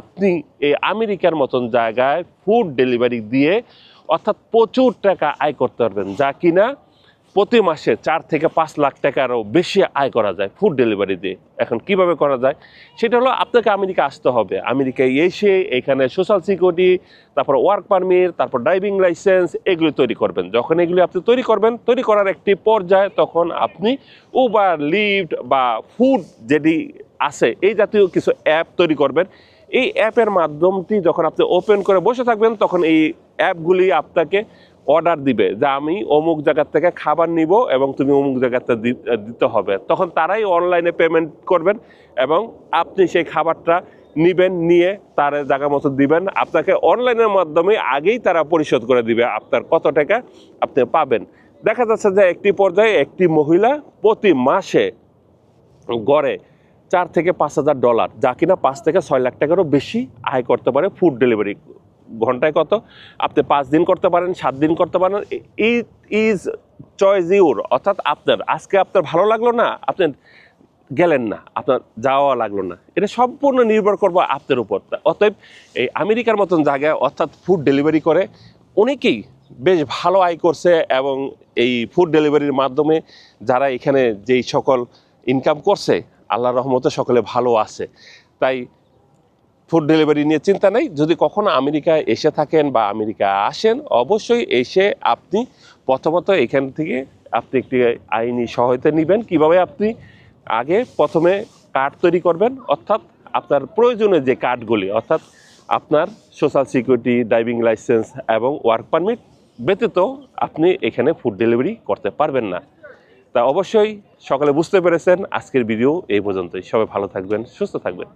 আপনি এই আমেরিকার মতন জায়গায় ফুড ডেলিভারি দিয়ে অর্থাৎ প্রচুর টাকা আয় করতে পারবেন, যা কিনা প্রতি মাসে চার থেকে পাঁচ লাখ টাকারও বেশি আয় করা যায় ফুড ডেলিভারি দিয়ে। এখন কীভাবে করা যায়? সেটা হলো আপনাকে আমেরিকা আসতে হবে। আমেরিকায় এসে এখানে সোশ্যাল সিকিউরিটি তারপর ওয়ার্ক পারমিট তারপর ড্রাইভিং লাইসেন্স এগুলি তৈরি করবেন। যখন এগুলি আপনি তৈরি করবেন, তৈরি করার একটি পর্যায়ে তখন আপনি উবার লিফট বা ফুড যেটি আছে, এই জাতীয় কিছু অ্যাপ তৈরি করবেন। এই অ্যাপের মাধ্যমটি যখন আপনি ওপেন করে বসে থাকবেন, তখন এই অ্যাপগুলি আপনাকে অর্ডার দিবে যে আমি অমুক জায়গার থেকে খাবার নিব এবং তুমি অমুক জায়গাতে দিতে হবে। তখন তারাই অনলাইনে পেমেন্ট করবেন এবং আপনি সেই খাবারটা নিবেন, নিয়ে তার জায়গা মতো দিবেন। আপনাকে অনলাইনের মাধ্যমে আগেই তারা পরিশোধ করে দিবে আপনার কত টাকা আপনি পাবেন। দেখা যাচ্ছে যে একটি পর্যায়ে একটি মহিলা প্রতি মাসে গড়ে চার থেকে পাঁচ হাজার ডলার, যা কিনা পাঁচ থেকে ছয় লাখ টাকারও বেশি আয় করতে পারে ফুড ডেলিভারি ঘন্টায় কত? আপনি পাঁচ দিন করতে পারেন, সাত দিন করতে পারেন ইট ইজ চয়েস ইউর অর্থাৎ আপনার। আজকে আপনার ভালো লাগল না, আপনি গেলেন না, আপনার যাওয়া লাগল না। এটা সম্পূর্ণ নির্ভর করব আপনার উপর। অতএব এই আমেরিকার মতন জায়গায় অর্থাৎ ফুড ডেলিভারি করে অনেকেই বেশ ভালো আয় করছে এবং এই ফুড ডেলিভারির মাধ্যমে যারা এখানে যেই সকল ইনকাম করছে আল্লাহ রহমতে সকলে ভালো আছে। তাই ফুড ডেলিভারি নিয়ে চিন্তা নেই। যদি কখনো আমেরিকায় এসে থাকেন বা আমেরিকা আসেন, অবশ্যই এসে আপনি প্রথমত এখান থেকে আপনি একটি আইনি সহায়তা নেবেন। কীভাবে আপনি আগে প্রথমে কার্ড তৈরি করবেন, অর্থাৎ আপনার প্রয়োজনে যে কার্ডগুলি অর্থাৎ আপনার সোশ্যাল সিকিউরিটি ড্রাইভিং লাইসেন্স এবং ওয়ার্ক পারমিট ব্যতীত আপনি এখানে ফুড ডেলিভারি করতে পারবেন না। তা অবশ্যই সকালে বুঝতে পেরেছেন। আজকের ভিডিও এই পর্যন্তই। সবাই ভালো থাকবেন সুস্থ থাকবেন।